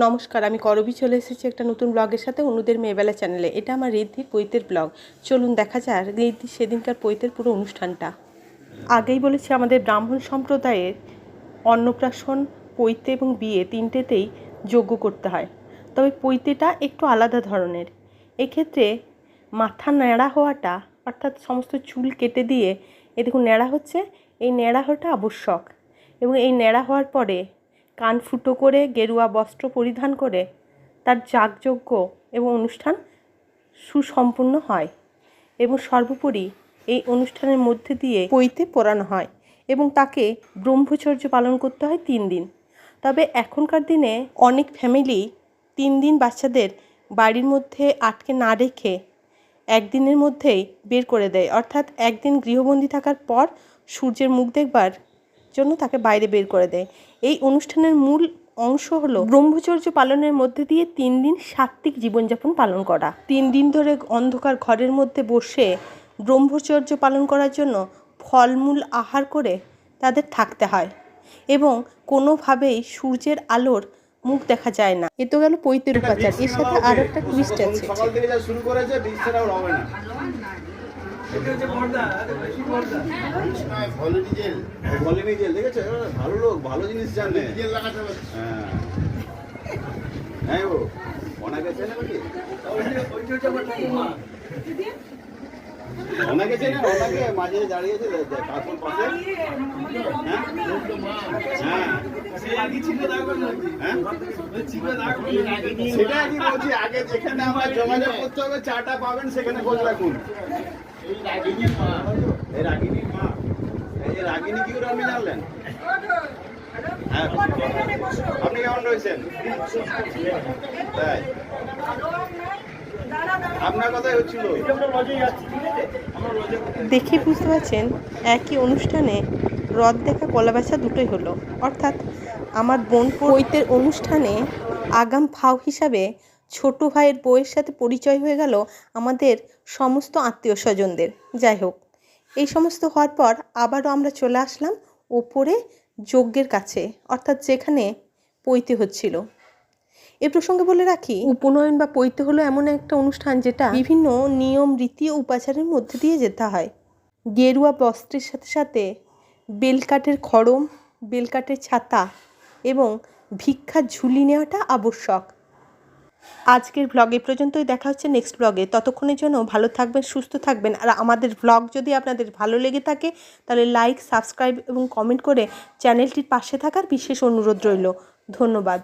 নমস্কার, আমি করবি চলে এসেছি একটা নতুন ব্লগের সাথে অনুদের মেয়েবেলা চ্যানেলে এটা আমার ঋদ্ধির পৈতের ব্লগ চলুন দেখা যাক ঋদ্ধির সেদিনকার পৈতের পুরো অনুষ্ঠানটা। আগেই বলেছি আমাদের ব্রাহ্মণ সম্প্রদায়ের অন্নপ্রাশন, পৈতে এবং বিয়ে তিনটেতেই যোগ্য করতে হয়। তবে পৈতেটা একটু আলাদা ধরনের। এক্ষেত্রে মাথা ন্যাড়া হওয়াটা, অর্থাৎ সমস্ত চুল কেটে দিয়ে, এ দেখুন ন্যাড়া হচ্ছে, এই ন্যাড়া হওয়াটা আবশ্যক। এবং এই ন্যাড়া হওয়ার পরে কান ফুটো করে, গেরুয়া বস্ত্র পরিধান করে, তার যাগযজ্ঞ এবং অনুষ্ঠান সুসম্পন্ন হয় এবং সর্বোপরি এই অনুষ্ঠানের মধ্যে দিয়ে পইতে পড়ানো হয় এবং তাকে ব্রহ্মচর্য পালন করতে হয় তিন দিন। তবে এখনকার দিনে অনেক ফ্যামিলি তিন দিন বাচ্চাদের বাড়ির মধ্যে আটকে না রেখে একদিনের মধ্যেই বের করে দেয়। অর্থাৎ একদিন গৃহবন্দী থাকার পর সূর্যের মুখ দেখবার জন্য তাকে বাইরে বের করে দেয়। এই অনুষ্ঠানের মূল অংশ হলো ব্রহ্মচর্য পালনের মধ্যে দিয়ে তিন দিন সাত্ত্বিক জীবনযাপন পালন করা। তিন দিন ধরে অন্ধকার ঘরের মধ্যে বসে ব্রহ্মচর্য পালন করার জন্য ফলমূল আহার করে তাদের থাকতে হয় এবং কোনোভাবেই সূর্যের আলোর মুখ দেখা যায় না। এ তো গেল পৈতের উপাচার এর সাথে আর একটা টুইস্ট আছে। সকাল থেকে যা শুরু করেছে হবে না। ভালো লোক ভালো জিনিস জানে। হ্যাঁ। হ্যাঁ ও চেনে নাকি? চেনে? মাঝে দাঁড়িয়েছে কাকুর পাশে। হ্যাঁ? হ্যাঁ। হ্যাঁ? সেটা কি বলছি আগে যেখানে আমার যোগাযোগ করতে হবে চাটা পাবেন সেখানে খোঁজ রাখুন। দেখে বুঝতে পারছেন, একই অনুষ্ঠানে রথ দেখা কলা বেচা দুটোই হলো। অর্থাৎ আমার বোন পৈতের অনুষ্ঠানে আগাম ফাও হিসাবে ছোট ভাইয়ের বউয়ের সাথে পরিচয় হয়ে গেল আমাদের সমস্ত আত্মীয় স্বজনদের। যাই হোক, এই সমস্ত হওয়ার পর আবারও আমরা চলে আসলাম ওপরে যজ্ঞের কাছে, অর্থাৎ যেখানে পৈতে হচ্ছিল। এ প্রসঙ্গে বলে রাখি, উপনয়ন বা পৈতে হলো এমন একটা অনুষ্ঠান যেটা বিভিন্ন নিয়ম, রীতি ও উপাচারের মধ্যে দিয়ে যেতে হয়। গেরুয়া বস্ত্রের সাথে সাথে বেলকাঠের খড়ম, বেলকাঠের ছাতা এবং ভিক্ষার ঝুলি নেওয়াটা আবশ্যক। আজকের ব্লগ এই পর্যন্তই দেখা হচ্ছে নেক্সট ব্লগে ততক্ষণের জন্য ভালো থাকবেন, সুস্থ থাকবেন। আর আমাদের ব্লগ যদি আপনাদের ভালো লেগে থাকে, তাহলে লাইক সাবস্ক্রাইব এবং কমেন্ট করে চ্যানেলটির পাশে থাকার বিশেষ অনুরোধ রইল। ধন্যবাদ।